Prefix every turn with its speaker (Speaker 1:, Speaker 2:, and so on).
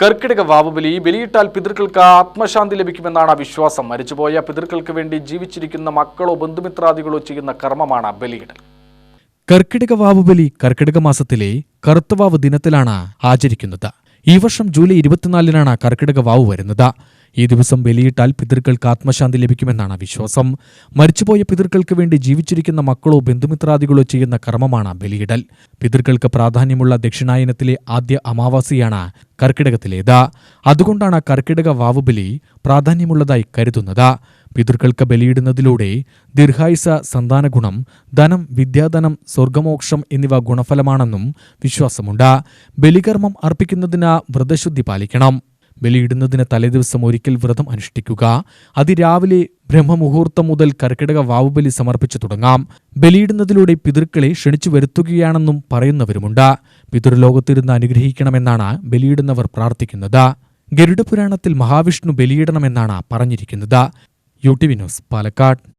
Speaker 1: കർക്കിടക വാവുബലി ബലിയിട്ടാൽ പിതൃക്കൾക്ക് ആത്മശാന്തി ലഭിക്കുമെന്നാണ് വിശ്വാസം. മരിച്ചുപോയ പിതൃക്കൾക്ക് വേണ്ടി ജീവിച്ചിരിക്കുന്ന മക്കളോ ബന്ധുമിത്രാദികളോ ചെയ്യുന്ന കർമ്മമാണ് ബലിയിടൽ.
Speaker 2: കർക്കിടക വാവുബലി കർക്കിടക മാസത്തിലെ കറുത്തവാവ് ദിനത്തിലാണ് ആചരിക്കുന്നത്. ഈ വർഷം ജൂലൈ ഇരുപത്തിനാലിനാണ് കർക്കിടക വാവ് വരുന്നത്. ഈ ദിവസം ബലിയിട്ടാൽ പിതൃക്കൾക്ക് ആത്മശാന്തി ലഭിക്കുമെന്നാണ് വിശ്വാസം. മരിച്ചുപോയ പിതൃക്കൾക്ക് വേണ്ടി ജീവിച്ചിരിക്കുന്ന മക്കളോ ബന്ധുമിത്രാദികളോ ചെയ്യുന്ന കർമ്മമാണ് ബലിയിടൽ. പിതൃക്കൾക്ക് പ്രാധാന്യമുള്ള ദക്ഷിണായനത്തിലെ ആദ്യ അമാവാസിയാണ് കർക്കിടകത്തിലേത്. അതുകൊണ്ടാണ് കർക്കിടക വാവുബലി പ്രാധാന്യമുള്ളതായി കരുതുന്നത്. പിതൃക്കൾക്ക് ബലിയിടുന്നതിലൂടെ ദീർഘായുസ സന്താനഗുണം ധനം വിദ്യാധനം സ്വർഗമോക്ഷം എന്നിവ ഗുണഫലമാണെന്നും വിശ്വാസമുണ്ട്. ബലികർമ്മം അർപ്പിക്കുന്നതിന് വ്രതശുദ്ധി പാലിക്കണം. ബലിയിടുന്നതിന് തലേദിവസം ഒരിക്കൽ വ്രതം അനുഷ്ഠിക്കുക. അതിരാവിലെ ബ്രഹ്മമുഹൂർത്തം മുതൽ കർക്കിടക വാവുബലി സമർപ്പിച്ചു തുടങ്ങാം. ബലിയിടുന്നതിലൂടെ പിതൃക്കളെ ക്ഷണിച്ചു വരുത്തുകയാണെന്നും പറയുന്നവരുമുണ്ട്. പിതൃലോകത്തിരുന്ന് അനുഗ്രഹിക്കണമെന്നാണ് ബലിയിടുന്നവർ പ്രാർത്ഥിക്കുന്നത്. ഗരുഡപുരാണത്തിൽ മഹാവിഷ്ണു ബലിയിടണമെന്നാണ് പറഞ്ഞിരിക്കുന്നത്. U T V news Palakkad.